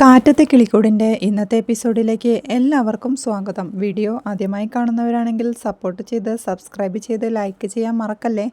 കാറ്റത്തെ കിളിക്കൂടിന്റെ ഇന്നത്തെ എപ്പിസോഡിലേക്ക് എല്ലാവർക്കും സ്വാഗതം. വീഡിയോ ആദ്യമായി കാണുന്നവരാണെങ്കിൽ സപ്പോർട്ട് ചെയ്ത് സബ്സ്ക്രൈബ് ചെയ്ത് ലൈക്ക് ചെയ്യാൻ മറക്കല്ലേ?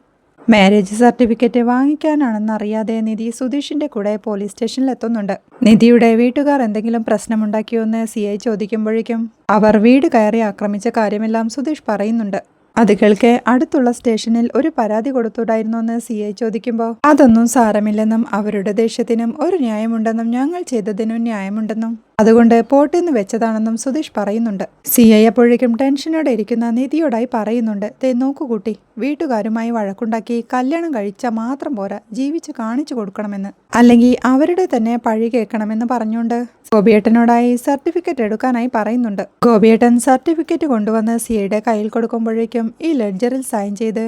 മാരേജ് സർട്ടിഫിക്കറ്റ് വാങ്ങിക്കാനാണെന്നറിയാതെ നിധി സുധീഷിന്റെ കൂടെ പോലീസ് സ്റ്റേഷനിൽ എത്തുന്നുണ്ട്. നിധിയുടെ വീട്ടുകാർ എന്തെങ്കിലും പ്രശ്നമുണ്ടാക്കിയോന്ന് സി ഐ ചോദിക്കുമ്പോഴേക്കും അവർ വീട് കയറി ആക്രമിച്ച കാര്യമെല്ലാം സുധീഷ് പറയുന്നുണ്ട്. അത് കേൾക്കെ അടുത്തുള്ള സ്റ്റേഷനിൽ ഒരു പരാതി കൊടുത്തുണ്ടായിരുന്നോന്ന് സി ഐ ചോദിക്കുമ്പോൾ അതൊന്നും സാരമില്ലെന്നും അവരുടെ ദേഷ്യത്തിനും ഒരു ന്യായമുണ്ടെന്നും ഞങ്ങൾ ചെയ്തതിനും ന്യായമുണ്ടെന്നും അതുകൊണ്ട് പോട്ടെന്ന് വെച്ചതാണെന്നും സുധീഷ് പറയുന്നുണ്ട്. സി ഐ അപ്പോഴേക്കും ടെൻഷനോടെ ഇരിക്കുന്ന നിധിയോടായി പറയുന്നുണ്ട് തേ നോക്കുകൂട്ടി വീട്ടുകാരുമായി വഴക്കുണ്ടാക്കി കല്യാണം കഴിച്ച മാത്രം പോരാ ജീവിച്ച് കാണിച്ചു കൊടുക്കണമെന്ന്. അല്ലെങ്കിൽ അവരുടെ തന്നെ പഴി കേൾക്കണമെന്ന് പറഞ്ഞുകൊണ്ട് ഗോപിയേട്ടനോടായി സർട്ടിഫിക്കറ്റ് എടുക്കാനായി പറയുന്നുണ്ട്. ഗോപിയേട്ടൻ സർട്ടിഫിക്കറ്റ് കൊണ്ടുവന്ന് സിഐയുടെ കയ്യിൽ കൊടുക്കുമ്പോഴേക്കും ഈ ലെഡ്ജറിൽ സൈൻ ചെയ്ത്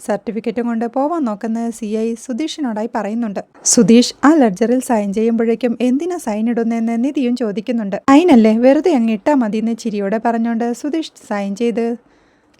സർട്ടിഫിക്കറ്റും കൊണ്ട് പോവാൻ നോക്കുന്ന സി ഐ സുധീഷിനോടായി പറയുന്നുണ്ട്. സുധീഷ് ആ ലഡ്ജറിൽ സൈൻ ചെയ്യുമ്പോഴേക്കും എന്തിനാ സൈൻ ഇടുന്നതെന്ന് നിധിയും ചോദിക്കുന്നുണ്ട്. സൈനല്ലേ വെറുതെ അങ്ങ് ഇട്ടാ എന്ന് ചിരിയോടെ പറഞ്ഞുകൊണ്ട് സുധീഷ് സൈൻ ചെയ്ത്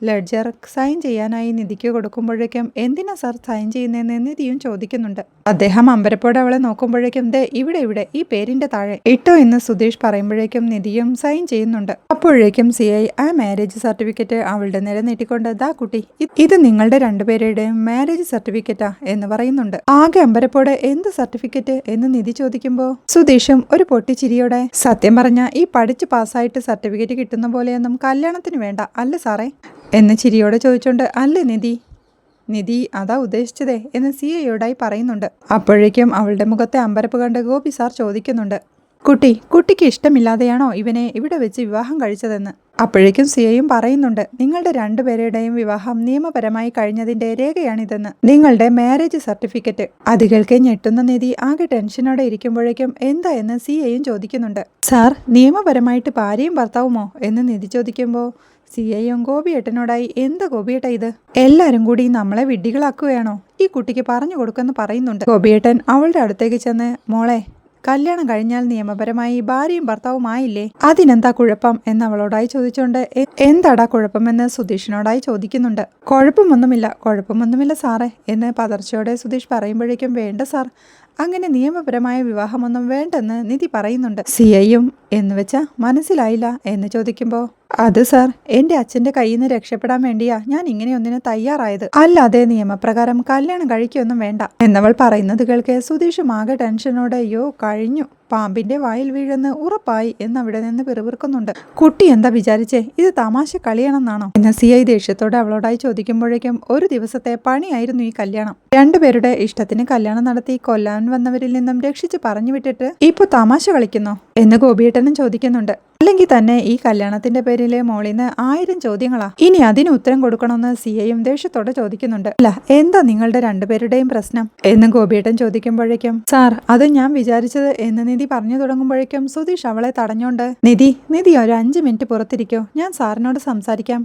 ലെഡ്ജർ സൈൻ ചെയ്യാനായി നിധിക്ക് കൊടുക്കുമ്പോഴേക്കും എന്തിനാ സാർ സൈൻ ചെയ്യുന്നതെന്ന് നിധിയും ചോദിക്കുന്നുണ്ട്. അദ്ദേഹം അമ്പരപ്പോടെ അവളെ നോക്കുമ്പോഴേക്കും ദേ ഇവിടെ ഇവിടെ ഈ പേരിന്റെ താഴെ ഇട്ടോ എന്ന് സുധീഷ് പറയുമ്പോഴേക്കും നിധിയും സൈൻ ചെയ്യുന്നുണ്ട്. അപ്പോഴേക്കും സി ഐ ആ മാരേജ് സർട്ടിഫിക്കറ്റ് അവളുടെ നേരെ നീട്ടിക്കൊണ്ട് ദാ കുട്ടി ഇത് നിങ്ങളുടെ രണ്ടുപേരുടെയും മാരേജ് സർട്ടിഫിക്കറ്റാ എന്ന് പറയുന്നുണ്ട്. ആകെ അമ്പരപ്പോടെ എന്ത് സർട്ടിഫിക്കറ്റ് എന്ന് നിധി ചോദിക്കുമ്പോൾ സുധീഷും ഒരു പൊട്ടിച്ചിരിയോടെ സത്യം പറഞ്ഞ ഈ പഠിച്ച് പാസ്സായിട്ട് സർട്ടിഫിക്കറ്റ് കിട്ടുന്ന പോലെയൊന്നും കല്യാണത്തിന് വേണ്ട അല്ല സാറേ എന്ന് ചിരിയോടെ ചോദിച്ചുകൊണ്ട് അല്ലേ നിധി നിധി അതാ ഉദ്ദേശിച്ചതേ എന്ന് സി ഐയോടായി പറയുന്നുണ്ട്. അപ്പോഴേക്കും അവളുടെ മുഖത്തെ അമ്പരപ്പ് കണ്ട് ഗോപി സാർ ചോദിക്കുന്നുണ്ട് കുട്ടി കുട്ടിക്ക് ഇഷ്ടമില്ലാതെയാണോ ഇവനെ ഇവിടെ വെച്ച് വിവാഹം കഴിച്ചതെന്ന്? അപ്പോഴേക്കും സി ഐയും പറയുന്നുണ്ട് നിങ്ങളുടെ രണ്ടുപേരുടെയും വിവാഹം നിയമപരമായി കഴിഞ്ഞതിന്റെ രേഖയാണിതെന്ന്. നിങ്ങളുടെ മാരേജ് സർട്ടിഫിക്കറ്റ്. അത് ഞെട്ടുന്ന നിധി ആകെ ടെൻഷനോടെ ഇരിക്കുമ്പോഴേക്കും എന്താ? എന്ന് സി ഐയും ചോദിക്കുന്നുണ്ട് സാർ നിയമപരമായിട്ട് ഭാര്യയും ഭർത്താവുമോ? എന്ന് നിധി ചോദിക്കുമ്പോൾ സി ഐയും ഗോപിയേട്ടനോടായി എന്താ ഗോപിയേട്ട ഇത്? എല്ലാരും കൂടി നമ്മളെ വിഡ്ഢികളാക്കുകയാണോ? ഈ കുട്ടിക്ക് പറഞ്ഞു കൊടുക്കുമെന്ന് പറയുന്നുണ്ട്. ഗോപിയേട്ടൻ അവളുടെ അടുത്തേക്ക് ചെന്ന് മോളെ കല്യാണം കഴിഞ്ഞാൽ നിയമപരമായി ഭാര്യയും ഭർത്താവും ആയില്ലേ? അതിനെന്താ കുഴപ്പം? എന്ന് അവളോടായി ചോദിച്ചുകൊണ്ട് "എ- എന്താടാ കുഴപ്പമെന്ന് സുധീഷിനോടായി ചോദിക്കുന്നുണ്ട്. കുഴപ്പമൊന്നുമില്ല കുഴപ്പമൊന്നുമില്ല സാറേ എന്ന് പതർച്ചയോടെ സുധീഷ് പറയുമ്പോഴേക്കും വേണ്ട സാർ അങ്ങനെ നിയമപരമായ വിവാഹമൊന്നും വേണ്ടെന്ന് നിധി പറയുന്നുണ്ട്. സി ഐയും എന്ന് വെച്ചാ മനസ്സിലായില്ല എന്ന് ചോദിക്കുമ്പോൾ അത് സാർ എന്റെ അച്ഛന്റെ കയ്യിൽ നിന്ന് രക്ഷപ്പെടാൻ വേണ്ടിയാ ഞാൻ ഇങ്ങനെയൊന്നിന് തയ്യാറായത്. അല്ലാതെ നിയമപ്രകാരം കല്യാണം കഴിക്കൊന്നും വേണ്ട. എന്നവൾ പറയുന്നത് കേൾക്കെ സുധീഷും ആകെ ടെൻഷനോടെ അയ്യോ കഴിഞ്ഞു. പാമ്പിന്റെ വായിൽ വീഴുന്ന് ഉറപ്പായി എന്ന് അവിടെ നിന്ന് പിറുപിറുക്കുന്നുണ്ട് കുട്ടി എന്താ വിചാരിച്ചേ? ഇത് തമാശ കളിയാണെന്നാണോ? എന്ന് സി ഐ ദേഷ്യത്തോടെ അവളോടായി ചോദിക്കുമ്പോഴേക്കും ഒരു ദിവസത്തെ പണിയായിരുന്നു ഈ കല്യാണം. രണ്ടുപേരുടെ ഇഷ്ടത്തിന് കല്യാണം നടത്തി കൊല്ലാൻ വന്നവരിൽ നിന്നും രക്ഷിച്ച് പറഞ്ഞു വിട്ടിട്ട് ഇപ്പൊ തമാശ കളിക്കുന്നോ? എന്ന് ഗോപിയേട്ടനും ചോദിക്കുന്നുണ്ട്. അല്ലെങ്കിൽ തന്നെ ഈ കല്യാണത്തിന്റെ പേരിൽ മോളിന്ന് ആയിരം ചോദ്യങ്ങളാ. ഇനി അതിന് ഉത്തരം കൊടുക്കണമെന്ന് സി ഐയും ദേഷ്യത്തോടെ ചോദിക്കുന്നുണ്ട്. അല്ല എന്താ നിങ്ങളുടെ രണ്ടുപേരുടെയും പ്രശ്നം? എന്ന് ഗോപിയേട്ടൻ ചോദിക്കുമ്പോഴേക്കും സാർ അത് ഞാൻ വിചാരിച്ചത് എന്ന് നിധി പറഞ്ഞു തുടങ്ങുമ്പോഴേക്കും സുധീഷ് അവളെ തടഞ്ഞോണ്ട് നിധി നിധി ഒരു അഞ്ച് മിനിറ്റ് പുറത്തിരിക്കോ. ഞാൻ സാറിനോട് സംസാരിക്കാം.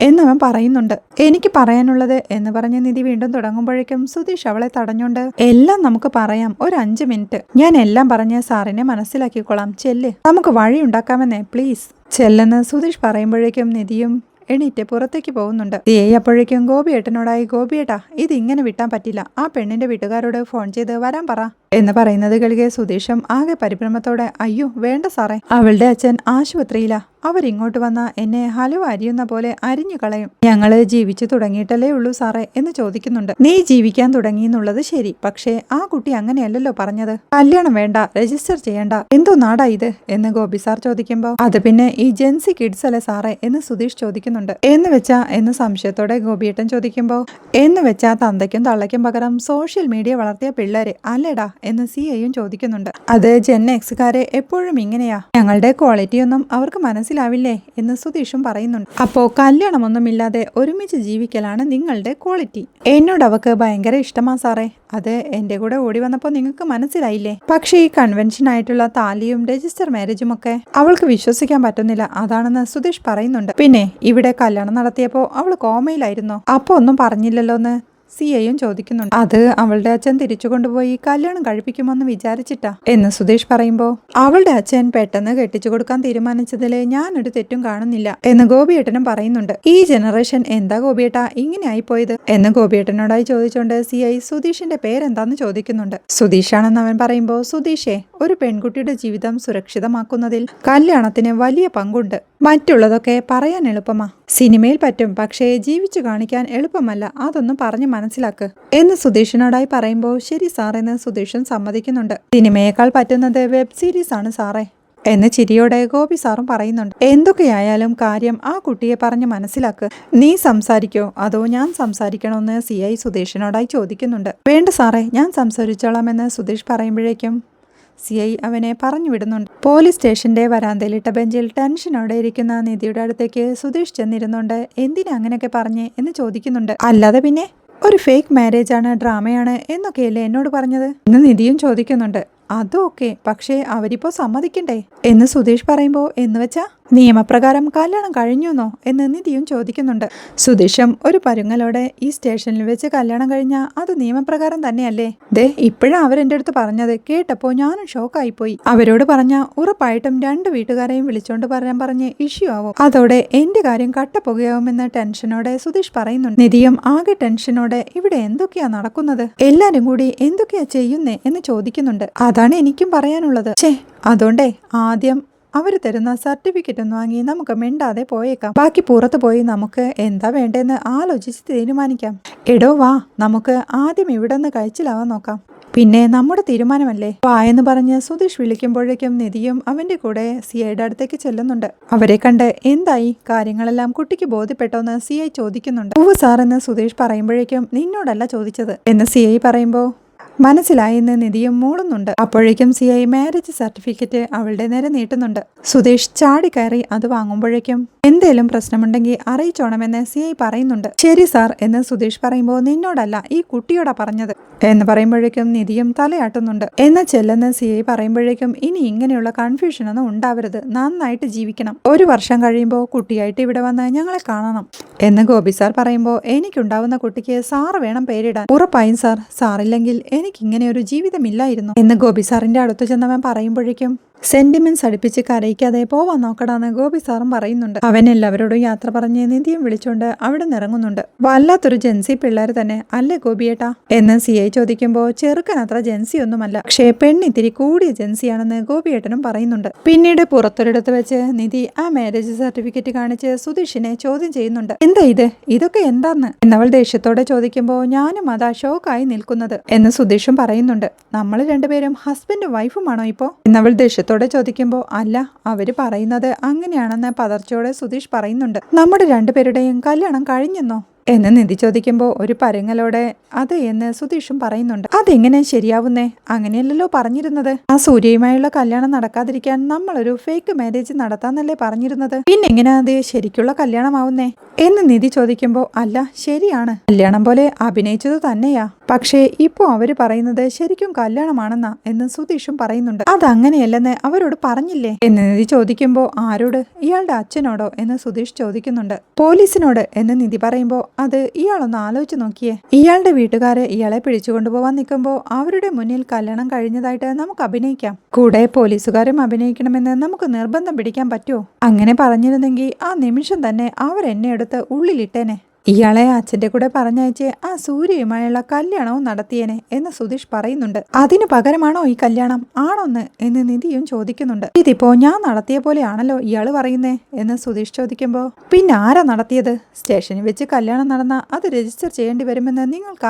എന്നവൻ പറയുന്നുണ്ട്. എനിക്ക് പറയാനുള്ളത് എന്ന് പറഞ്ഞ് നിധി വീണ്ടും തുടങ്ങുമ്പോഴേക്കും സുധീഷ് അവളെ തടഞ്ഞുണ്ട് എല്ലാം നമുക്ക് പറയാം. ഒരു അഞ്ച് മിനിറ്റ്. ഞാൻ എല്ലാം പറഞ്ഞ് സാറിനെ മനസ്സിലാക്കിക്കൊള്ളാം ചെല്ല്. നമുക്ക് വഴി ഉണ്ടാക്കാമെന്നേ പ്ലീസ്. ചെല്ലെന്ന് സുധീഷ് പറയുമ്പോഴേക്കും നിധിയും എണീറ്റ് പുറത്തേക്ക് പോകുന്നുണ്ട്. ദിയെ ഗോപിയേട്ടനോടായി ഗോപിയേട്ടാ ഇങ്ങനെ വിട്ടാൻ പറ്റില്ല. ആ പെണ്ണിന്റെ വീട്ടുകാരോട് ഫോൺ ചെയ്ത് വരാൻ പറ. എന്ന് പറയുന്നത് കേൾക്കെ സുധീഷും ആകെ പരിഭ്രമത്തോടെ അയ്യോ വേണ്ട സാറേ. അവളുടെ അച്ഛൻ ആശുപത്രിയിലാ. അവരിങ്ങോട്ട് വന്ന എന്നെ ഹലുവ അരിയുന്ന പോലെ അരിഞ്ഞു കളയും. ഞങ്ങൾ ജീവിച്ചു തുടങ്ങിയിട്ടല്ലേ ഉള്ളൂ സാറേ എന്ന് ചോദിക്കുന്നുണ്ട്. നീ ജീവിക്കാൻ തുടങ്ങി എന്നുള്ളത് ശരി. പക്ഷേ ആ കുട്ടി അങ്ങനെയല്ലല്ലോ പറഞ്ഞത്. കല്യാണം വേണ്ട രജിസ്റ്റർ ചെയ്യണ്ട. എന്തോ നാടാ ഇത്? എന്ന് ഗോപി സാർ ചോദിക്കുമ്പോൾ അത് പിന്നെ ഈ ജെൻസി കിഡ്സ് അല്ലേ സാറേ? എന്ന് സുധീഷ് ചോദിക്കുന്നുണ്ട്. എന്ന് വെച്ചാ? എന്ന് സംശയത്തോടെ ഗോപിയേട്ടൻ ചോദിക്കുമ്പോൾ എന്ന് വെച്ചാ തന്തയ്ക്കും തള്ളയ്ക്കും പകരം സോഷ്യൽ മീഡിയ വളർത്തിയ പിള്ളേര് അല്ലേടാ? എന്ന് സി ഐയും ചോദിക്കുന്നുണ്ട്. അത് ജെൻ എക്സുകാരെ എപ്പോഴും ഇങ്ങനെയാ? ഞങ്ങളുടെ ക്വാളിറ്റി ഒന്നും അവർക്ക് മനസ്സിലാവില്ലേ എന്ന് സുധീഷും പറയുന്നുണ്ട്. അപ്പോ കല്യാണമൊന്നുമില്ലാതെ ഒരുമിച്ച് ജീവിക്കലാണ് നിങ്ങളുടെ ക്വാളിറ്റി. എന്നോട് അവക്ക് ഭയങ്കര ഇഷ്ടമാ സാറേ. അത് എന്റെ കൂടെ ഓടി വന്നപ്പോൾ നിങ്ങൾക്ക് മനസ്സിലായില്ലേ? പക്ഷേ ഈ കൺവെൻഷൻ ആയിട്ടുള്ള താലിയും രജിസ്റ്റർ മാരേജും ഒക്കെ അവൾക്ക് വിശ്വസിക്കാൻ പറ്റുന്നില്ല അതാണെന്ന് സുധീഷ് പറയുന്നുണ്ട്. പിന്നെ ഇവിടെ കല്യാണം നടത്തിയപ്പോൾ അവൾ കോമയിലായിരുന്നോ. അപ്പൊ ഒന്നും പറഞ്ഞില്ലല്ലോ എന്ന് സി ചോദിക്കുന്നുണ്ട്. അത് അവളുടെ അച്ഛൻ തിരിച്ചു കൊണ്ടുപോയി കല്യാണം കഴിപ്പിക്കുമെന്ന് വിചാരിച്ചിട്ടാ. എന്ന് സുധീഷ് പറയുമ്പോൾ അവളുടെ അച്ഛൻ പെട്ടെന്ന് കെട്ടിച്ചു കൊടുക്കാൻ തീരുമാനിച്ചതിലെ ഞാനൊരു തെറ്റും കാണുന്നില്ല എന്ന് ഗോപിയേട്ടനും പറയുന്നുണ്ട്. ഈ ജനറേഷൻ എന്താ ഗോപിയേട്ടാ ഇങ്ങനെ ആയിപ്പോയത്? എന്ന് ഗോപിയേട്ടനോടായി ചോദിച്ചുകൊണ്ട് സി ഐ സുധീഷിന്റെ പേരെന്താന്ന് ചോദിക്കുന്നുണ്ട്. സുധീഷാണെന്ന് അവൻ പറയുമ്പോൾ സുധീഷേ ഒരു പെൺകുട്ടിയുടെ ജീവിതം സുരക്ഷിതമാക്കുന്നതിൽ കല്യാണത്തിന് വലിയ പങ്കുണ്ട്. മറ്റുള്ളതൊക്കെ പറയാൻ എളുപ്പമാ. സിനിമയിൽ പറ്റും പക്ഷേ ജീവിച്ചു കാണിക്കാൻ എളുപ്പമല്ല. അതൊന്നും പറഞ്ഞ് മനസ്സിലാക്ക്. എന്ന് സുധീഷിനോടായി പറയുമ്പോൾ ശരി സാർ എന്ന് സുധീഷൻ സമ്മതിക്കുന്നുണ്ട്. സിനിമയേക്കാൾ പറ്റുന്നത് വെബ് സീരീസ് ആണ് സാറേ എന്ന് ചിരിയോടെ ഗോപി സാറും പറയുന്നുണ്ട്. എന്തൊക്കെയായാലും കാര്യം ആ കുട്ടിയെ പറഞ്ഞ് മനസ്സിലാക്ക്. നീ സംസാരിക്കോ? അതോ ഞാൻ സംസാരിക്കണമെന്ന് സി ഐ സുധീഷിനോടായി ചോദിക്കുന്നുണ്ട്. വേണ്ട സാറേ ഞാൻ സംസാരിച്ചോളാമെന്ന് സുധീഷ് പറയുമ്പോഴേക്കും സി ഐ അവനെ പറഞ്ഞു വിടുന്നുണ്ട്. പോലീസ് സ്റ്റേഷന്റെ വരാന്തയിലിട്ട ബെഞ്ചിൽ ടെൻഷനോടെ ഇരിക്കുന്ന നിധിയുടെ അടുത്തേക്ക് സുധീഷ് ചെന്നിരുന്നുണ്ട്. എന്തിനാ അങ്ങനെയൊക്കെ പറഞ്ഞേ എന്ന് ചോദിക്കുന്നുണ്ട്. അല്ലാതെ പിന്നെ ഒരു ഫേക്ക് മാരേജ് ആണ് ഡ്രാമയാണ് എന്നൊക്കെയല്ലേ എന്നോട് പറഞ്ഞത്? എന്ന് നിധിയും ചോദിക്കുന്നുണ്ട്. അതും ഓക്കെ പക്ഷേ അവരിപ്പോ സമ്മതിക്കണ്ടേ? എന്ന് സുധീഷ് പറയുമ്പോൾ എന്ന് വെച്ചാ? നിയമപ്രകാരം കല്യാണം കഴിഞ്ഞുവെന്നോ എന്ന് നിധിയും ചോദിക്കുന്നുണ്ട്. സുധീഷും ഒരു പരുങ്ങലോടെ ഈ സ്റ്റേഷനിൽ വെച്ച് കല്യാണം കഴിഞ്ഞാൽ അത് നിയമപ്രകാരം തന്നെയല്ലേ? ദേ ഇപ്പോഴും അവരെന്റെ അടുത്ത് പറഞ്ഞത് കേട്ടപ്പോൾ ഞാനും ഷോക്കായിപ്പോയി. അവരോട് പറഞ്ഞ ഉറപ്പായിട്ടും രണ്ട് വീട്ടുകാരെയും വിളിച്ചോണ്ട് പറയാൻ പറഞ്ഞ് ഇഷ്യൂ ആവും. അതോടെ എന്റെ കാര്യം കട്ടപ്പുകയാവുമെന്ന ടെൻഷനോടെ സുധീഷ് പറയുന്നുണ്ട്. നിധിയും ആകെ ടെൻഷനോടെ ഇവിടെ എന്തൊക്കെയാ നടക്കുന്നത്? എല്ലാരും കൂടി എന്തൊക്കെയാ ചെയ്യുന്നേ എന്ന് ചോദിക്കുന്നുണ്ട്. അതാണ് എനിക്കും പറയാനുള്ളത്. ഛേ അതുകൊണ്ടേ ആദ്യം അവർ തരുന്ന സർട്ടിഫിക്കറ്റ് ഒന്ന് വാങ്ങി നമുക്ക് മിണ്ടാതെ പോയേക്കാം. ബാക്കി പുറത്ത് പോയി നമുക്ക് എന്താ വേണ്ടതെന്ന് ആലോചിച്ച് തീരുമാനിക്കാം. എടോ വാ നമുക്ക് ആദ്യം ഇവിടെ നിന്ന് കഴിച്ചിലാവാൻ നോക്കാം. പിന്നെ നമ്മുടെ തീരുമാനമല്ലേ? വായെന്ന് പറഞ്ഞ് സുധീഷ് വിളിക്കുമ്പോഴേക്കും നിധിയും അവന്റെ കൂടെ സിഐയുടെ അടുത്തേക്ക് ചെല്ലുന്നുണ്ട്. അവരെ കണ്ട് എന്തായി? കാര്യങ്ങളെല്ലാം കുട്ടിക്ക് ബോധ്യപ്പെട്ടോന്ന് സിഐ ചോദിക്കുന്നുണ്ട്. ഓ സാർ എന്ന് സുധീഷ് പറയുമ്പോഴേക്കും നിന്നോടല്ല ചോദിച്ചത്. എന്ന് സിഐ പറയുമ്പോ മനസ്സിലായെന്ന് നിധിയും മൂളുന്നുണ്ട്. അപ്പോഴേക്കും സി ഐ മാരേജ് സർട്ടിഫിക്കറ്റ് അവളുടെ നേരെ നീട്ടുന്നുണ്ട്. സുധീഷ് ചാടിക്കയറി അത് വാങ്ങുമ്പോഴേക്കും എന്തേലും പ്രശ്നമുണ്ടെങ്കിൽ അറിയിച്ചോണമെന്ന് സി ഐ പറയുന്നുണ്ട്. ശരി സാർ എന്ന് സുധീഷ് പറയുമ്പോൾ നിന്നോടല്ല ഈ കുട്ടിയോടാ പറഞ്ഞത് എന്ന് പറയുമ്പോഴേക്കും നിധിയും തലയാട്ടുന്നുണ്ട്. എന്ന ചെല്ലെന്ന് സി ഐ പറയുമ്പോഴേക്കും ഇനി ഇങ്ങനെയുള്ള കൺഫ്യൂഷൻ ഒന്നും ഉണ്ടാവരുത്. നന്നായിട്ട് ജീവിക്കണം. ഒരു വർഷം കഴിയുമ്പോൾ കുട്ടിയായിട്ട് ഇവിടെ വന്ന് ഞങ്ങളെ കാണണം എന്ന് ഗോപി സാർ പറയുമ്പോൾ എനിക്കുണ്ടാവുന്ന കുട്ടിക്ക് സാർ വേണം പേരിടാൻ. ഉറപ്പായും സാർ സാറില്ലെങ്കിൽ എനിക്ക് ഇങ്ങനെ ഒരു ജീവിതമില്ലായിരുന്നു. എന്ന് ഗോപി സാറിന്റെ അടുത്ത് ചെന്നവൻ പറയുമ്പോഴേക്കും സെന്റിമെന്റ്സ് അടുപ്പിച്ച് കരയിക്കാതെ പോവാൻ നോക്കടാന്ന് ഗോപി സാറും പറയുന്നുണ്ട്. അവൻ എല്ലാവരോടും യാത്ര പറഞ്ഞ് നിധിയും വിളിച്ചുകൊണ്ട് അവിടെ നിന്ന് ഇറങ്ങുന്നുണ്ട് വല്ലാത്തൊരു ജെൻസി പിള്ളേർ തന്നെ അല്ലേ ഗോപിയേട്ടാ? എന്ന് സി ഐ ചോദിക്കുമ്പോൾ ചെറുക്കൻ അത്ര ജെൻസി ഒന്നുമല്ല പക്ഷേ പെണ്ണിത്തിരി കൂടിയ ജെൻസിയാണെന്ന് ഗോപിയേട്ടനും പറയുന്നുണ്ട്. പിന്നീട് പുറത്തൊരിടത്ത് വെച്ച് നിധി ആ മാരേജ് സർട്ടിഫിക്കറ്റ് കാണിച്ച് സുധീഷിനെ ചോദ്യം ചെയ്യുന്നുണ്ട്. എന്താ ഇത്? ഇതൊക്കെ എന്താന്ന്? എന്നവൾ ദേഷ്യത്തോടെ ചോദിക്കുമ്പോൾ ഞാനും അതാ ഷോക്കായി നിൽക്കുന്നത് എന്ന് സുധീഷും പറയുന്നുണ്ട്. നമ്മൾ രണ്ടുപേരും ഹസ്ബൻഡും വൈഫുമാണോ ഇപ്പോ? എന്നവൾ ദേഷ്യത്തോടെ ചോദിക്കുമ്പോൾ അല്ല അവർ പറയുന്നത് അങ്ങനെയാണെന്ന് പതർച്ചയോടെ സുധീഷ് പറയുന്നുണ്ട്. നമ്മുടെ രണ്ടുപേരുടെയും കല്യാണം കഴിഞ്ഞെന്നോ? എന്ന് നിധി ചോദിക്കുമ്പോൾ ഒരു പരങ്ങലോടെ അത് എന്ന് സുധീഷും പറയുന്നുണ്ട്. അതെങ്ങനെ ശരിയാവുന്നേ? അങ്ങനെയല്ലല്ലോ പറഞ്ഞിരുന്നത്. ആ സൂര്യയുമായുള്ള കല്യാണം നടക്കാതിരിക്കാൻ നമ്മളൊരു ഫേക്ക് മാരേജ് നടത്താന്നല്ലേ പറഞ്ഞിരുന്നത്. പിന്നെ എങ്ങനെ അത് ശരിക്കുള്ള കല്യാണമാവുന്നേ? എന്ന് നിധി ചോദിക്കുമ്പോൾ അല്ല ശരിയാണ്. കല്യാണം പോലെ അഭിനയിച്ചത് തന്നെയാ. പക്ഷേ ഇപ്പോ അവർ പറയുന്നത് ശരിക്കും കല്യാണമാണെന്നാ എന്ന് സുധീഷും പറയുന്നുണ്ട്. അതങ്ങനെയല്ലെന്ന് അവരോട് പറഞ്ഞില്ലേ? എന്ന് നിധി ചോദിക്കുമ്പോൾ ആരോട്? ഇയാളുടെ അച്ഛനോടോ? എന്ന് സുധീഷ് ചോദിക്കുന്നുണ്ട്. പോലീസിനോട്? എന്ന് നിധി പറയുമ്പോൾ അത് ഇയാളൊന്ന് ആലോചിച്ച് നോക്കിയേ. ഇയാളുടെ വീട്ടുകാരെ ഇയാളെ പിടിച്ചു കൊണ്ടുപോവാൻ നിൽക്കുമ്പോൾ അവരുടെ മുന്നിൽ കല്യാണം കഴിഞ്ഞതായിട്ട് നമുക്ക് അഭിനയിക്കാം. കൂടെ പോലീസുകാരും അഭിനയിക്കണമെന്ന് നമുക്ക് നിർബന്ധം പിടിക്കാൻ പറ്റുമോ? അങ്ങനെ പറഞ്ഞിരുന്നെങ്കിൽ ആ നിമിഷം തന്നെ അവരെന്നെ എടുത്ത് ഉള്ളിലിട്ടേനെ. ഇയാളെ അച്ഛന്റെ കൂടെ പറഞ്ഞയച്ച് ആ സൂര്യയുമായുള്ള കല്യാണവും നടത്തിയേനെ എന്ന് സുധീഷ് പറയുന്നുണ്ട്. അതിനു പകരമാണോ ഈ കല്യാണം? ആണോന്ന്? എന്ന് നിധിയും ചോദിക്കുന്നുണ്ട്. ഇതിപ്പോ ഞാൻ നടത്തിയ പോലെയാണല്ലോ ഇയാൾ പറയുന്നേ? എന്ന് സുധീഷ് ചോദിക്കുമ്പോ പിന്നെ ആരാ നടത്തിയത്? സ്റ്റേഷനിൽ വെച്ച് കല്യാണം നടന്ന അത് രജിസ്റ്റർ ചെയ്യേണ്ടി വരുമെന്ന് നിങ്ങൾക്ക്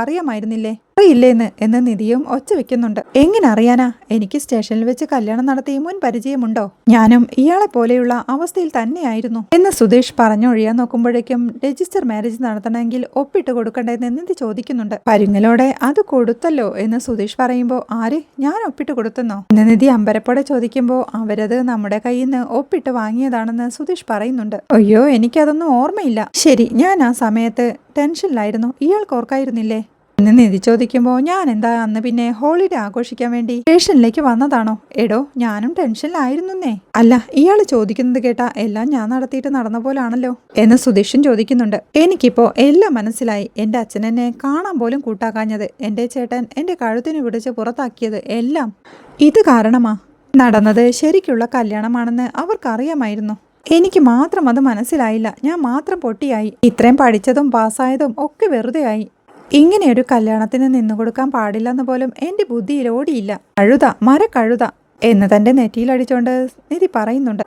അറിയില്ലേന്ന് എന്ന് നിധിയും ഒച്ച വെക്കുന്നുണ്ട്. എങ്ങനെ അറിയാനാ എനിക്ക് സ്റ്റേഷനിൽ വെച്ച് കല്യാണം നടത്തിയ മുൻ പരിചയമുണ്ടോ? ഞാനും ഇയാളെ പോലെയുള്ള അവസ്ഥയിൽ തന്നെയായിരുന്നു. എന്ന് സുധീഷ് പറഞ്ഞൊഴിയാൻ നോക്കുമ്പോഴേക്കും രജിസ്റ്റർ മാരേജ് നടത്തണമെങ്കിൽ ഒപ്പിട്ട് കൊടുക്കണ്ടേന്ന് നിധി ചോദിക്കുന്നുണ്ട്. പരുങ്ങലോടെ അത് കൊടുത്തല്ലോ എന്ന് സുധീഷ് പറയുമ്പോൾ ആര്? ഞാൻ ഒപ്പിട്ട് കൊടുത്തെന്നോ? എന്ന് നിധി അമ്പരപ്പോടെ ചോദിക്കുമ്പോൾ അവരത് നമ്മുടെ കയ്യിൽ നിന്ന് ഒപ്പിട്ട് വാങ്ങിയതാണെന്ന് സുധീഷ് പറയുന്നുണ്ട്. അയ്യോ എനിക്കതൊന്നും ഓർമ്മയില്ല. ശരി ഞാൻ ആ സമയത്ത് ടെൻഷനിലായിരുന്നു. ഇയാൾക്ക് ഓർക്കായിരുന്നില്ലേ? എന്ന് നിധി ചോദിക്കുമ്പോൾ ഞാൻ എന്താ അന്ന് പിന്നെ ഹോളിഡേ ആഘോഷിക്കാൻ വേണ്ടി സ്റ്റേഷനിലേക്ക് വന്നതാണോ? എടോ ഞാനും ടെൻഷനിലായിരുന്നേ അല്ല ഇയാൾ ചോദിക്കുന്നത് കേട്ടാ എല്ലാം ഞാൻ നടത്തിയിട്ട് നടന്ന പോലാണല്ലോ എന്ന് സുധീഷും ചോദിക്കുന്നുണ്ട്. എനിക്കിപ്പോ എല്ലാം മനസ്സിലായി. എന്റെ അച്ഛൻ എന്നെ കാണാൻ പോലും കൂട്ടാക്കാഞ്ഞത് എന്റെ ചേട്ടൻ എന്റെ കഴുത്തിന് പിടിച്ച് പുറത്താക്കിയത് എല്ലാം ഇത് കാരണമാ. നടന്നത് ശരിക്കുള്ള കല്യാണമാണെന്ന് അവർക്കറിയാമായിരുന്നു. എനിക്ക് മാത്രം അത് മനസ്സിലായില്ല. ഞാൻ മാത്രം പൊട്ടിയായി. ഇത്രയും പഠിച്ചതും പാസ്സായതും ഒക്കെ വെറുതെയായി. ഇങ്ങനെയൊരു കല്യാണത്തിന് നിന്നു കൊടുക്കാൻ പാടില്ലെന്ന് പോലും എന്റെ ബുദ്ധിയിൽ ഓടിയില്ല. കഴുത മരക്കഴുത എന്ന് തന്റെ നെറ്റിയിലടിച്ചോണ്ട് നിധി പറയുന്നുണ്ട്.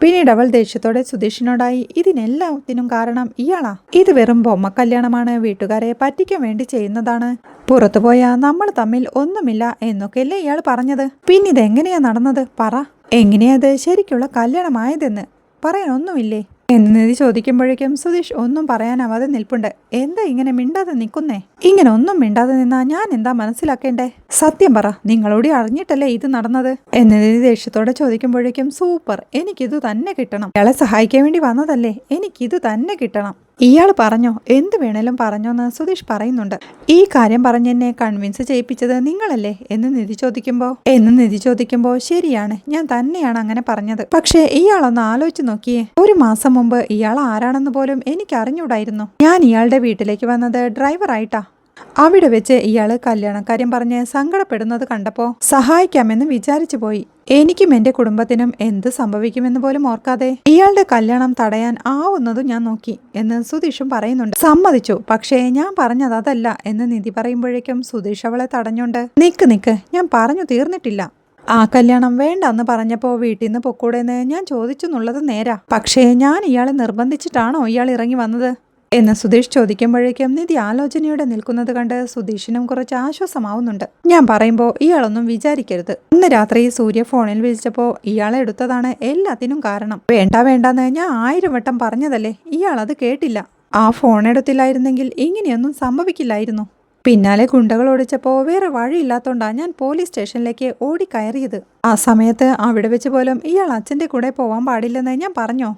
പിന്നീട് അവൾ ദേഷ്യത്തോടെ സുധീഷിനോടായി ഇതിനെല്ലാത്തിനും കാരണം ഇയാളാ. ഇത് വെറും ബൊമ്മ കല്യാണമാണ് വീട്ടുകാരെ പറ്റിക്കാൻ വേണ്ടി ചെയ്യുന്നതാണ്. പുറത്തു പോയാ നമ്മൾ തമ്മിൽ ഒന്നുമില്ല എന്നൊക്കെയല്ലേ ഇയാൾ പറഞ്ഞത്. പിന്നെ ഇതെങ്ങനെയാ നടന്നത്? പറ. എങ്ങനെയത് ശരിക്കുള്ള കല്യാണമായതെന്ന്? പറയാനൊന്നുമില്ലേ എന്ന് നിധി ചോദിക്കുമ്പോഴേക്കും സുധീഷ് ഒന്നും പറയാനാവാതെ നിൽപ്പുണ്ട്. എന്താ ഇങ്ങനെ മിണ്ടാതെ നിൽക്കുന്നേ? ഇങ്ങനെ ഒന്നും മിണ്ടാതെ നിന്നാ ഞാൻ എന്താ മനസ്സിലാക്കേണ്ടേ? സത്യം പറ നിങ്ങളോട് അറിഞ്ഞിട്ടല്ലേ ഇത് നടന്നത്? എന്ന് നിധി ദേഷ്യത്തോടെ ചോദിക്കുമ്പോഴേക്കും സൂപ്പർ എനിക്കിത് തന്നെ കിട്ടണം. ഇയാളെ സഹായിക്കാൻ വേണ്ടി വന്നതല്ലേ എനിക്കിത് തന്നെ കിട്ടണം. ഇയാൾ പറഞ്ഞോ? എന്ത് വേണേലും പറഞ്ഞോന്ന് സുധീഷ് പറയുന്നുണ്ട്. ഈ കാര്യം പറഞ്ഞ് എന്നെ കൺവിൻസ് ചെയ്യിപ്പിച്ചത് നിങ്ങളല്ലേ? എന്ന് നിധി ചോദിക്കുമ്പോ എന്ന് നിധി ചോദിക്കുമ്പോ ശരിയാണ് ഞാൻ തന്നെയാണ് അങ്ങനെ പറഞ്ഞത്. പക്ഷേ ഇയാളൊന്ന് ആലോചിച്ച് നോക്കിയേ. ഒരു മാസം മുമ്പ് ഇയാൾ ആരാണെന്ന് പോലും എനിക്ക് അറിഞ്ഞൂടായിരുന്നു ഞാൻ ഇയാളുടെ വീട്ടിലേക്ക് വന്നത് ഡ്രൈവറായിട്ടാ അവിടെ വെച്ച് ഇയാൾ കല്യാണക്കാര്യം പറഞ്ഞ് സങ്കടപ്പെടുന്നത് കണ്ടപ്പോ സഹായിക്കാമെന്ന് വിചാരിച്ചു പോയി. എനിക്കും എന്റെ കുടുംബത്തിനും എന്ത് സംഭവിക്കുമെന്ന് പോലും ഓർക്കാതെ ഇയാളുടെ കല്യാണം തടയാൻ ആവുന്നതും ഞാൻ നോക്കി എന്ന് സുധീഷും പറയുന്നുണ്ട്. സമ്മതിച്ചു. പക്ഷേ ഞാൻ പറഞ്ഞത് അതല്ല എന്ന് നിധി പറയുമ്പോഴേക്കും സുധീഷ് അവളെ തടഞ്ഞുണ്ട് നിക്ക് നിക്ക് ഞാൻ പറഞ്ഞു തീർന്നിട്ടില്ല. ആ കല്യാണം വേണ്ട എന്ന് പറഞ്ഞപ്പോ വീട്ടിൽ നിന്ന് പൊക്കൂടെന്ന് ഞാൻ ചോദിച്ചു എന്നുള്ളത് നേരാ. പക്ഷേ ഞാൻ ഇയാളെ നിർബന്ധിച്ചിട്ടാണോ ഇയാൾ ഇറങ്ങി വന്നത്? എന്ന് സുധീഷ് ചോദിക്കുമ്പോഴേക്കും നിധി ആലോചനയോടെ നിൽക്കുന്നത് കണ്ട് സുധീഷിനും കുറച്ച് ആശ്വാസമാവുന്നുണ്ട്. ഞാൻ പറയുമ്പോൾ ഇയാളൊന്നും വിചാരിക്കരുത്. ഇന്ന് രാത്രി സൂര്യ ഫോണിൽ വിളിച്ചപ്പോൾ ഇയാളെ എടുത്തതാണ് എല്ലാത്തിനും കാരണം. വേണ്ട വേണ്ടെന്ന് ഞാൻ ആയിരം വട്ടം പറഞ്ഞതല്ലേ? ഇയാൾ അത് കേട്ടില്ല. ആ ഫോൺ എടുത്തില്ലായിരുന്നെങ്കിൽ ഇങ്ങനെയൊന്നും സംഭവിക്കില്ലായിരുന്നു. പിന്നാലെ ഗുണ്ടകൾ ഓടിച്ചപ്പോൾ വേറെ വഴിയില്ലാത്തോണ്ടാ ഞാൻ പോലീസ് സ്റ്റേഷനിലേക്ക് ഓടിക്കയറിയത്. ആ സമയത്ത് അവിടെ വെച്ച് പോലും ഇയാൾ അച്ഛന്റെ കൂടെ പോവാൻ പാടില്ലെന്ന് ഞാൻ പറഞ്ഞോ?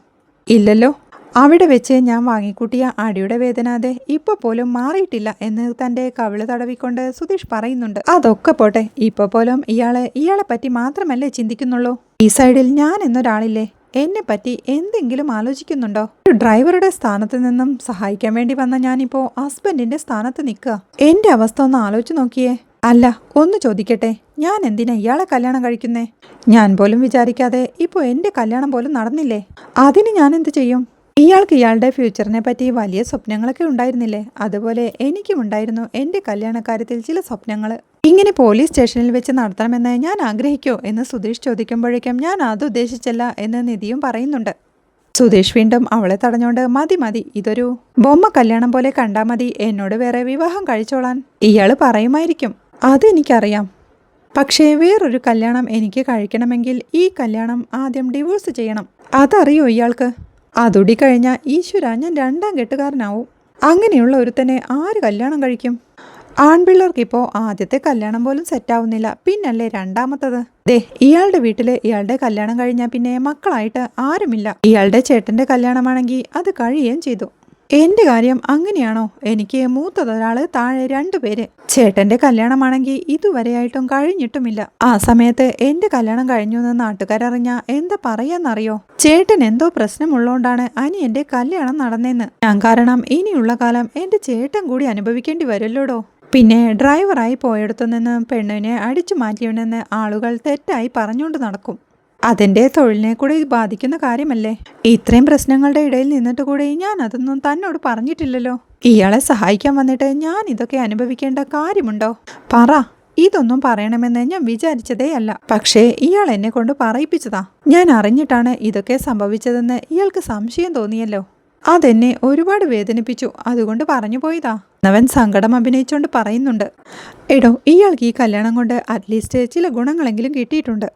ഇല്ലല്ലോ. അവിടെ വെച്ച് ഞാൻ വാങ്ങിക്കൂട്ടിയ അടിയുടെ വേദന അതെ ഇപ്പൊ പോലും മാറിയിട്ടില്ല എന്ന് തന്റെ കവിൾ തടവിക്കൊണ്ട് സുധീഷ് പറയുന്നുണ്ട്. അതൊക്കെ പോട്ടെ ഇപ്പൊ പോലും ഇയാളെ ഇയാളെ പറ്റി മാത്രമല്ലേ ചിന്തിക്കുന്നുള്ളൂ? ഈ സൈഡിൽ ഞാൻ എന്നൊരാളില്ലേ? എന്നെ പറ്റി എന്തെങ്കിലും ആലോചിക്കുന്നുണ്ടോ? ഒരു ഡ്രൈവറുടെ സ്ഥാനത്ത് നിന്നും സഹായിക്കാൻ വേണ്ടി വന്ന ഞാനിപ്പോ ഹസ്ബൻഡിന്റെ സ്ഥാനത്ത് നിൽക്കുക. എന്റെ അവസ്ഥ ഒന്ന് ആലോചിച്ചു നോക്കിയേ. അല്ല ഒന്ന് ചോദിക്കട്ടെ ഞാൻ എന്തിനാ ഇയാളെ കല്യാണം കഴിക്കുന്നേ? ഞാൻ പോലും വിചാരിക്കാതെ ഇപ്പോ എന്റെ കല്യാണം പോലും നടന്നില്ലേ? അതിന് ഞാൻ എന്ത് ചെയ്യും? ഇയാൾക്ക് ഇയാളുടെ ഫ്യൂച്ചറിനെ പറ്റി വലിയ സ്വപ്നങ്ങളൊക്കെ ഉണ്ടായിരുന്നില്ലേ? അതുപോലെ എനിക്കും ഉണ്ടായിരുന്നു എന്റെ കല്യാണക്കാര്യത്തിൽ ചില സ്വപ്നങ്ങൾ ഇങ്ങനെ പോലീസ് സ്റ്റേഷനിൽ വെച്ച് നടത്തണമെന്ന് ഞാൻ ആഗ്രഹിക്കോ എന്ന് സുധീഷ് ചോദിക്കുമ്പോഴേക്കും ഞാൻ അത് ഉദ്ദേശിച്ചല്ല എന്ന് നിധിയും പറയുന്നുണ്ട്. സുധീഷ് വീണ്ടും അവളെ തടഞ്ഞോണ്ട് മതി മതി ഇതൊരു ബൊമ്മ കല്യാണം പോലെ കണ്ടാ മതി എന്നോട് വേറെ വിവാഹം കഴിച്ചോളാൻ. ഇയാൾ പറയുമായിരിക്കും അതെനിക്കറിയാം പക്ഷേ വേറൊരു കല്യാണം എനിക്ക് കഴിക്കണമെങ്കിൽ ഈ കല്യാണം ആദ്യം ഡിവോഴ്സ് ചെയ്യണം. അതറിയോ ഇയാൾക്ക്? അതുടി കഴിഞ്ഞാൽ ഈശ്വര ഞാൻ രണ്ടാം കെട്ടുകാരനാവും. അങ്ങനെയുള്ള ഒരുത്തനെ ആര് കല്യാണം കഴിക്കും? ആൺപിള്ളേർക്കിപ്പോൾ ആദ്യത്തെ കല്യാണം പോലും സെറ്റാവുന്നില്ല പിന്നല്ലേ രണ്ടാമത്തത്? ദേ ഇയാളുടെ വീട്ടിൽ ഇയാളുടെ കല്യാണം കഴിഞ്ഞാൽ പിന്നെ മക്കളായിട്ട് ആരുമില്ല. ഇയാളുടെ ചേട്ടന്റെ കല്യാണമാണെങ്കിൽ അത് കഴിയുകയും ചെയ്തു. എന്റെ കാര്യം അങ്ങനെയാണോ? എനിക്ക് മൂത്തതൊരാൾ താഴെ രണ്ടുപേര് ചേട്ടന്റെ കല്യാണമാണെങ്കിൽ ഇതുവരെയായിട്ടും കഴിഞ്ഞിട്ടുമില്ല. ആ സമയത്ത് എന്റെ കല്യാണം കഴിഞ്ഞു എന്ന് നാട്ടുകാരറിഞ്ഞ എന്താ പറയാന്നറിയോ? ചേട്ടൻ എന്തോ പ്രശ്നമുള്ളോണ്ടാണ് അനിയന്റെ കല്യാണം നടന്നേന്ന്. ഞാൻ കാരണം ഇനിയുള്ള കാലം എന്റെ ചേട്ടൻ കൂടി അനുഭവിക്കേണ്ടി വരല്ലോടോ? പിന്നെ ഡ്രൈവറായി പോയെടുത്തു നിന്ന് പെണ്ണിനെ അടിച്ചു മാറ്റിയവനെന്ന് ആളുകൾ തെറ്റായി പറഞ്ഞുകൊണ്ട് നടക്കും. അതെന്റെ തൊഴിലിനെ കൂടി ബാധിക്കുന്ന കാര്യമല്ലേ? ഇത്രയും പ്രശ്നങ്ങളുടെ ഇടയിൽ നിന്നിട്ട് കൂടി ഞാൻ അതൊന്നും തന്നോട് പറഞ്ഞിട്ടില്ലല്ലോ. ഇയാളെ സഹായിക്കാൻ വന്നിട്ട് ഞാൻ ഇതൊക്കെ അനുഭവിക്കേണ്ട കാര്യമുണ്ടോ? പറ. ഇതൊന്നും പറയണമെന്ന് ഞാൻ വിചാരിച്ചതേ അല്ല. പക്ഷേ ഇയാൾ എന്നെ കൊണ്ട് പറയിപ്പിച്ചതാ. ഞാൻ അറിഞ്ഞിട്ടാണ് ഇതൊക്കെ സംഭവിച്ചതെന്ന് ഇയാൾക്ക് സംശയം തോന്നിയല്ലോ. അതെന്നെ ഒരുപാട് വേദനിപ്പിച്ചു. അതുകൊണ്ട് പറഞ്ഞു പോയതാ. അവൻ സങ്കടം അഭിനയിച്ചുകൊണ്ട് പറയുന്നുണ്ട്. എടോ ഇയാൾക്ക് ഈ കല്യാണം കൊണ്ട് അറ്റ്ലീസ്റ്റ് ചില ഗുണങ്ങളെങ്കിലും കിട്ടിയിട്ടുണ്ട്.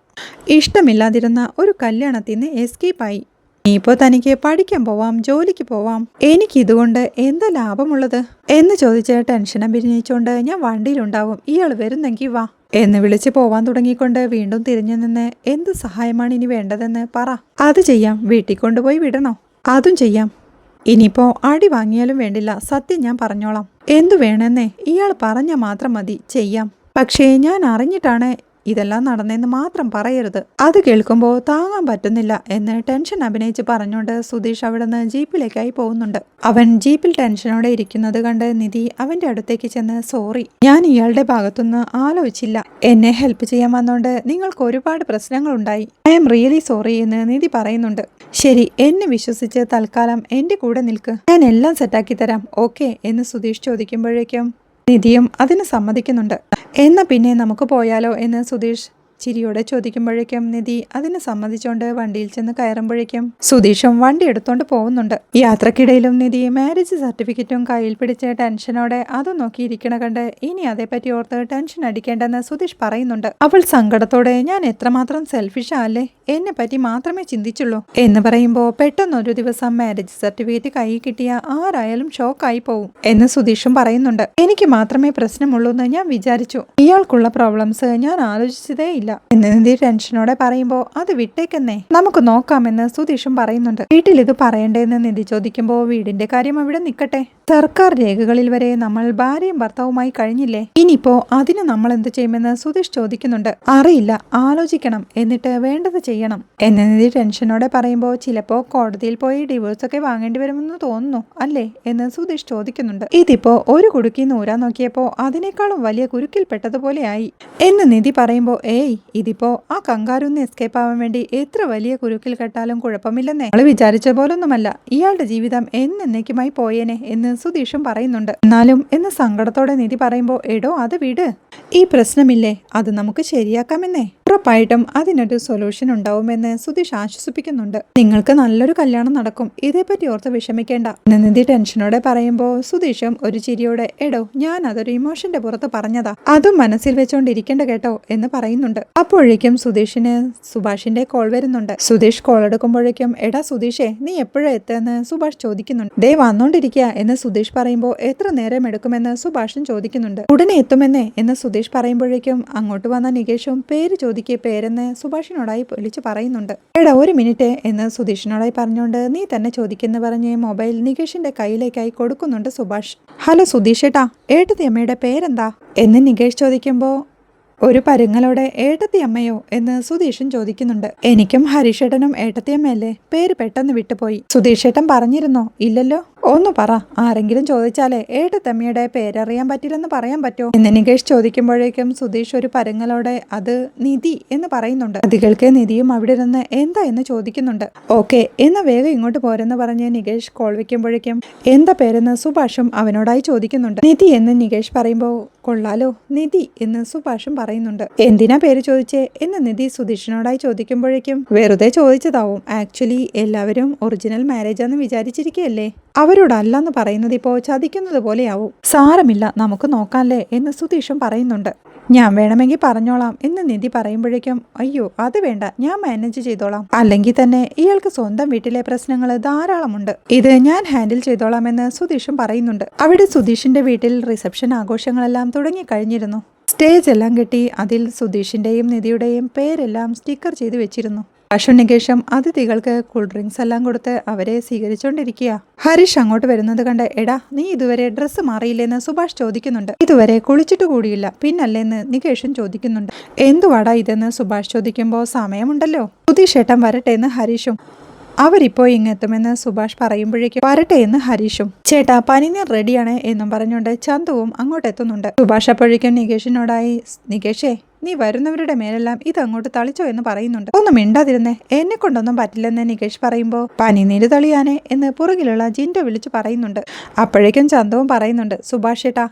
ഇഷ്ടമില്ലാതിരുന്ന ഒരു കല്യാണത്തിൽ നിന്ന് എസ്കേപ്പായി ഇപ്പോൾ തനിക്ക് പഠിക്കാൻ പോവാം ജോലിക്ക് പോവാം. എനിക്ക് ഇതുകൊണ്ട് എന്താ ലാഭമുള്ളത്? എന്ന് ചോദിച്ച ടെൻഷൻ അഭിനയിച്ചുകൊണ്ട് ഞാൻ വണ്ടിയിലുണ്ടാവും. ഇയാൾ വരുന്നെങ്കിൽ വാ. എന്ന് വിളിച്ച് പോവാൻ തുടങ്ങിക്കൊണ്ട് വീണ്ടും തിരിഞ്ഞു നിന്ന് എന്ത് സഹായമാണ് ഇനി വേണ്ടതെന്ന് പറ. അത് ചെയ്യാം. വീട്ടിൽ കൊണ്ടുപോയി വിടണോ? അതും ചെയ്യാം. ഇനിയിപ്പോ അടി വാങ്ങിയാലും വേണ്ടില്ല. സത്യം ഞാൻ പറഞ്ഞോളാം. എന്തു വേണമെന്നേ ഇയാൾ പറഞ്ഞാൽ മാത്രം മതി. ചെയ്യാം. പക്ഷേ ഞാൻ അറിഞ്ഞിട്ടാണ് ഇതെല്ലാം നടന്നെന്ന് മാത്രം പറയരുത്. അത് കേൾക്കുമ്പോൾ താങ്ങാൻ പറ്റുന്നില്ല എന്ന് ടെൻഷൻ അഭിനയിച്ച് പറഞ്ഞുകൊണ്ട് സുധീഷ് അവിടെ നിന്ന് ജീപ്പിലേക്കായി പോകുന്നുണ്ട്. അവൻ ജീപ്പിൽ ടെൻഷനോടെ ഇരിക്കുന്നത് കണ്ട് നിധി അവന്റെ അടുത്തേക്ക് ചെന്ന് സോറി ഞാൻ ഇയാളുടെ ഭാഗത്തുനിന്ന് ആലോചിച്ചില്ല. എന്നെ ഹെൽപ്പ് ചെയ്യാൻ വന്നോണ്ട് നിങ്ങൾക്ക് ഒരുപാട് പ്രശ്നങ്ങളുണ്ടായി. ഐ എം റിയലി സോറി എന്ന് നിധി പറയുന്നുണ്ട്. ശരി എന്നെ വിശ്വസിച്ച് തൽക്കാലം എന്റെ കൂടെ നിൽക്ക്. ഞാൻ എല്ലാം സെറ്റാക്കി തരാം ഓക്കെ? എന്ന് സുധീഷ് ചോദിക്കുമ്പോഴേക്കും നിധിയും അതിന് സമ്മതിക്കുന്നുണ്ട്. എന്നാ പിന്നെ നമുക്ക് പോയാലോ എന്ന് സുധീഷ് ചിരിയോടെ ചോദിക്കുമ്പോഴേക്കും നിധി അതിന് സമ്മതിച്ചുകൊണ്ട് വണ്ടിയിൽ ചെന്ന് കയറുമ്പോഴേക്കും സുധീഷും വണ്ടി എടുത്തോണ്ട് പോകുന്നുണ്ട്. യാത്രക്കിടയിലും നിധി മാരേജ് സർട്ടിഫിക്കറ്റും കയ്യിൽ പിടിച്ച് ടെൻഷനോടെ അത് നോക്കിയിരിക്കണ കണ്ട് ഇനി അതേപ്പറ്റി ഓർത്ത് ടെൻഷൻ അടിക്കേണ്ടെന്ന് സുധീഷ് പറയുന്നുണ്ട്. അവൾ സങ്കടത്തോടെ ഞാൻ എത്രമാത്രം സെൽഫിഷ് അല്ലേ എന്നെ പറ്റി മാത്രമേ ചിന്തിച്ചുള്ളൂ. എന്ന് പറയുമ്പോൾ പെട്ടെന്നൊരു ദിവസം മാരേജ് സർട്ടിഫിക്കറ്റ് കൈ കിട്ടിയ ആരായാലും ഷോക്കായി പോവും എന്ന് സുധീഷും പറയുന്നുണ്ട്. എനിക്ക് മാത്രമേ പ്രശ്നമുള്ളൂ എന്ന് ഞാൻ വിചാരിച്ചു. ഇയാൾക്കുള്ള പ്രോബ്ലംസ് ഞാൻ ആലോചിച്ചതേ ഇല്ല. എന്ന് നിധി ടെൻഷനോടെ പറയുമ്പോൾ അത് വിട്ടേക്കെന്നേ. നമുക്ക് നോക്കാമെന്ന് സുധീഷും പറയുന്നുണ്ട്. വീട്ടിൽ ഇത് പറയണ്ടേന്ന് നിധി ചോദിക്കുമ്പോൾ വീടിന്റെ കാര്യം അവിടെ നിൽക്കട്ടെ സർക്കാർ രേഖകളിൽ വരെ നമ്മൾ ഭാര്യയും ഭർത്താവുമായി കഴിഞ്ഞില്ലേ? ഇനിയിപ്പോ അതിന് നമ്മൾ എന്ത് ചെയ്യുമെന്ന് സുധീഷ് ചോദിക്കുന്നുണ്ട്. അറിയില്ല ആലോചിക്കണം എന്നിട്ട് വേണ്ടത് ചെയ്യണം. എന്ന് നിധി ടെൻഷനോടെ പറയുമ്പോൾ ചിലപ്പോ കോടതിയിൽ പോയി ഡിവോഴ്സ് ഒക്കെ വാങ്ങേണ്ടി വരുമെന്ന് തോന്നുന്നു അല്ലേ? എന്ന് സുധീഷ് ചോദിക്കുന്നുണ്ട്. ഇതിപ്പോ ഒരു കുടുക്കി നൂരാൻ നോക്കിയപ്പോ അതിനേക്കാളും വലിയ കുരുക്കിൽ കുരുക്കിൽപ്പെട്ടതുപോലെയായി എന്ന് നിധി പറയുമ്പോൾ ഏയ് ഇതിപ്പോ ആ കങ്കാരുന്ന് എസ്കേപ്പ് ആവാൻ വേണ്ടി എത്ര വലിയ കുരുക്കിൽ കെട്ടാലും കുഴപ്പമില്ലെന്നേ. നമ്മൾ വിചാരിച്ച പോലൊന്നുമല്ല. ഇയാളുടെ ജീവിതം എന്നേക്കുമായി പോയേനെ എന്ന് സുധീഷും പറയുന്നുണ്ട്. എന്നാലും എന്ന് സങ്കടത്തോടെ നിധി പറയുമ്പോൾ എടോ അത് വിട്. ഈ പ്രശ്നമില്ലേ? അത് നമുക്ക് ശരിയാക്കാമെന്നേ. ഉറപ്പായിട്ടും അതിനൊരു സൊല്യൂഷൻ ഉണ്ടാവുമെന്ന് സുധീഷ് ആശ്വസിപ്പിക്കുന്നുണ്ട്. നിങ്ങൾക്ക് നല്ലൊരു കല്യാണം നടക്കും. ഇതേപ്പറ്റി ഓർത്ത് വിഷമിക്കേണ്ട. നിധി ടെൻഷനോടെ പറയുമ്പോൾ സുധീഷും ഒരു ചിരിയോടെ എടോ ഞാൻ അതൊരു ഇമോഷന്റെ പുറത്ത് പറഞ്ഞതാ. അതും മനസ്സിൽ വെച്ചോണ്ടിരിക്കേണ്ട കേട്ടോ എന്ന് പറയുന്നുണ്ട്. അപ്പോഴേക്കും സുധീഷിന് സുഭാഷിന്റെ കോൾ വരുന്നുണ്ട്. സുധീഷ് കോൾ എടുക്കുമ്പോഴേക്കും എടാ സുധീഷേ നീ എപ്പോഴും എത്തുമെന്ന് സുഭാഷ് ചോദിക്കുന്നുണ്ട്. ദേ വന്നോണ്ടിരിക്കുക എന്ന് സുധീഷ് പറയുമ്പോൾ എത്ര നേരം എടുക്കുമെന്ന് സുഭാഷും ചോദിക്കുന്നുണ്ട്. ഉടനെ എത്തുമെന്നേ എന്ന് സുധീഷ് പറയുമ്പോഴേക്കും അങ്ങോട്ട് വന്ന നികേഷും പേര് ചോദിക്കേ പേരെന്ന് സുഭാഷിനോടായി വിളിച്ചു പറയുന്നുണ്ട്. എടാ ഒരു മിനിറ്റ് എന്ന് സുധീഷിനോടായി പറഞ്ഞുകൊണ്ട് നീ തന്നെ ചോദിക്കുന്നു പറഞ്ഞ് മൊബൈൽ നികേഷിന്റെ കയ്യിലേക്കായി കൊടുക്കുന്നുണ്ട് സുഭാഷ്. ഹലോ സുധീഷ് ഏട്ടാ ഏട്ടത്തി അമ്മയുടെ പേരെന്താ? എന്ന് നികേഷ് ചോദിക്കുമ്പോൾ ഒരു പരുങ്ങലോടെ ഏട്ടത്തി അമ്മയോ എന്ന് സുധീഷൻ ചോദിക്കുന്നുണ്ട്. എനിക്കും ഹരീഷേട്ടനും ഏട്ടത്തിയമ്മയല്ലേ പേര് പെട്ടെന്ന് വിട്ടുപോയി. സുധീഷേട്ടൻ പറഞ്ഞിരുന്നോ? ഇല്ലല്ലോ? ഒന്ന് പറ. ആരെങ്കിലും ചോദിച്ചാലേ ഏട്ടത്തമ്മയുടെ പേരറിയാൻ പറ്റില്ലെന്ന് പറയാൻ പറ്റോ? എന്ന് നികേഷ് ചോദിക്കുമ്പോഴേക്കും സുധീഷ് ഒരു പരങ്ങളോടെ അത് നിധി എന്ന് പറയുന്നുണ്ട്. അതികൾക്ക് നിധിയും അവിടെ ഇരുന്ന് എന്താ? എന്ന് ചോദിക്കുന്നുണ്ട്. ഓക്കെ എന്ന വേഗം ഇങ്ങോട്ട് പോരെന്ന് പറഞ്ഞ് നികേഷ് കോൾ വെക്കുമ്പോഴേക്കും എന്താ പേരെന്ന് സുഭാഷും അവനോടായി ചോദിക്കുന്നുണ്ട്. നിധി എന്ന് നികേഷ് പറയുമ്പോൾ കൊള്ളാലോ നിധി എന്ന് സുഭാഷും പറയുന്നുണ്ട്. എന്തിനാ പേര് ചോദിച്ചേ? എന്ന് നിധി സുധീഷിനോടായി ചോദിക്കുമ്പോഴേക്കും വെറുതെ ചോദിച്ചതാവും. ആക്ച്വലി എല്ലാവരും ഒറിജിനൽ മാരേജാന്ന് വിചാരിച്ചിരിക്കുകയല്ലേ അവരോടല്ലെന്ന് പറയുന്നത് ഇപ്പോൾ ചതിക്കുന്നത് പോലെയാവും. സാരമില്ല നമുക്ക് നോക്കാല്ലേ എന്ന് സുതീഷും പറയുന്നുണ്ട്. ഞാൻ വേണമെങ്കിൽ പറഞ്ഞോളാം എന്ന് നിധി പറയുമ്പോഴേക്കും അയ്യോ അത് വേണ്ട ഞാൻ മാനേജ് ചെയ്തോളാം. അല്ലെങ്കിൽ തന്നെ ഇയാൾക്ക് സ്വന്തം വീട്ടിലെ പ്രശ്നങ്ങൾ ധാരാളമുണ്ട്. ഇത് ഞാൻ ഹാൻഡിൽ ചെയ്തോളാം എന്ന് സുധീഷും പറയുന്നുണ്ട്. അവിടെ സുതീഷിന്റെ വീട്ടിൽ റിസപ്ഷൻ ആഘോഷങ്ങളെല്ലാം തുടങ്ങി കഴിഞ്ഞിരുന്നു സ്റ്റേജ് എല്ലാം കെട്ടി അതിൽ സുതീഷിന്റെയും നിധിയുടെയും പേരെല്ലാം സ്റ്റിക്കർ ചെയ്തു വെച്ചിരുന്നു. ഭക്ഷണശേഷം അതിഥികൾക്ക് കൂൾ ഡ്രിങ്ക്സ് എല്ലാം കൊടുത്ത് അവരെ സ്വീകരിച്ചുകൊണ്ടിരിക്കുക ഹരീഷ് അങ്ങോട്ട് വരുന്നത് കണ്ട് എടാ നീ ഇതുവരെ ഡ്രസ്സ് മാറിയില്ലെന്ന് സുഭാഷ് ചോദിക്കുന്നുണ്ട്. ഇതുവരെ കുളിച്ചിട്ട് കൂടിയില്ല. പിന്നല്ലേന്ന് നികേഷും ചോദിക്കുന്നുണ്ട്. എന്തുവാടാ ഇതെന്ന് സുഭാഷ് ചോദിക്കുമ്പോൾ സമയമുണ്ടല്ലോ. പുതിയ ഏട്ടൻ വരട്ടെ എന്ന് ഹരീഷും അവരിപ്പോ ഇങ്ങെത്തുമെന്ന് സുഭാഷ് പറയുമ്പോഴേക്കും വരട്ടെ എന്ന് ഹരീഷും ചേട്ടാ പനിനീർ റെഡിയാണ് എന്നും പറഞ്ഞുകൊണ്ട് ചന്തുവും അങ്ങോട്ടെത്തുന്നുണ്ട്. സുഭാഷ് അപ്പോഴേക്കും നികേഷിനോടായി നികേഷേ നീ വരുന്നവരുടെ മേലെല്ലാം ഇത് അങ്ങോട്ട് തളിച്ചോ എന്ന് പറയുന്നുണ്ട്. ഒന്നും മിണ്ടാതിരുന്നേ. എന്നെ കൊണ്ടൊന്നും പറ്റില്ലെന്ന് നികേഷ് പറയുമ്പോൾ പനിനീര് തളിയാനേ എന്ന് പുറകിലുള്ള ജിൻഡോ വിളിച്ചു പറയുന്നുണ്ട്. അപ്പോഴേക്കും ചന്തവും പറയുന്നുണ്ട് സുഭാഷ് ഏട്ടാ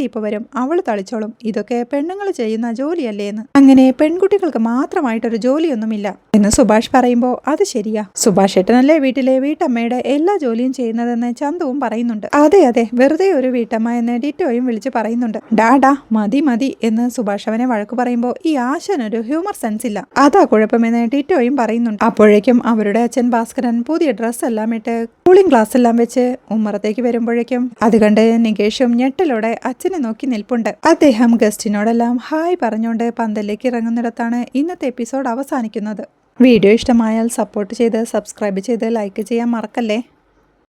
ഇപ്പൊ വരും. അവൾ തളിച്ചോളും. ഇതൊക്കെ പെണ്ണുങ്ങൾ ചെയ്യുന്ന ജോലിയല്ലേ എന്ന്. അങ്ങനെ പെൺകുട്ടികൾക്ക് മാത്രമായിട്ടൊരു ജോലിയൊന്നുമില്ല എന്ന് സുഭാഷ് പറയുമ്പോൾ അത് ശരിയാ. സുഭാഷ് ഏട്ടനല്ലേ വീട്ടിലെ വീട്ടമ്മയുടെ എല്ലാ ജോലിയും ചെയ്യുന്നതെന്ന് ചന്തവും പറയുന്നുണ്ട്. അതെ അതെ വെറുതെ ഒരു വീട്ടമ്മ എന്ന് ഡിറ്റോയും വിളിച്ചു പറയുന്നുണ്ട്. ഡാഡാ മതി മതി എന്ന് സുഭാഷ് അവനെ വഴക്ക് പറയുമ്പോൾ ഈ ആശനൊരു ഹ്യൂമർ സെൻസ് ഇല്ല. അതാ കുഴപ്പമെന്ന് ടിറ്റോയും പറയുന്നുണ്ട്. അപ്പോഴേക്കും അവരുടെ അച്ഛൻ ഭാസ്കരൻ പുതിയ ഡ്രസ്സ് എല്ലാം ഇട്ട് കൂളിംഗ് ഗ്ലാസ് എല്ലാം വെച്ച് ഉമ്മറത്തേക്ക് വരുമ്പോഴേക്കും അത് കണ്ട് നികേഷും ഞെട്ടലോടെ അച്ഛനെ നോക്കി നിൽപ്പുണ്ട്. അദ്ദേഹം ഗസ്റ്റിനോടെല്ലാം ഹായ് പറഞ്ഞുകൊണ്ട് പന്തലിലേക്ക് ഇറങ്ങുന്നിടത്താണ് ഇന്നത്തെ എപ്പിസോഡ് അവസാനിക്കുന്നത്. വീഡിയോ ഇഷ്ടമായാൽ സപ്പോർട്ട് ചെയ്ത് സബ്സ്ക്രൈബ് ചെയ്ത് ലൈക്ക് ചെയ്യാൻ മറക്കല്ലേ?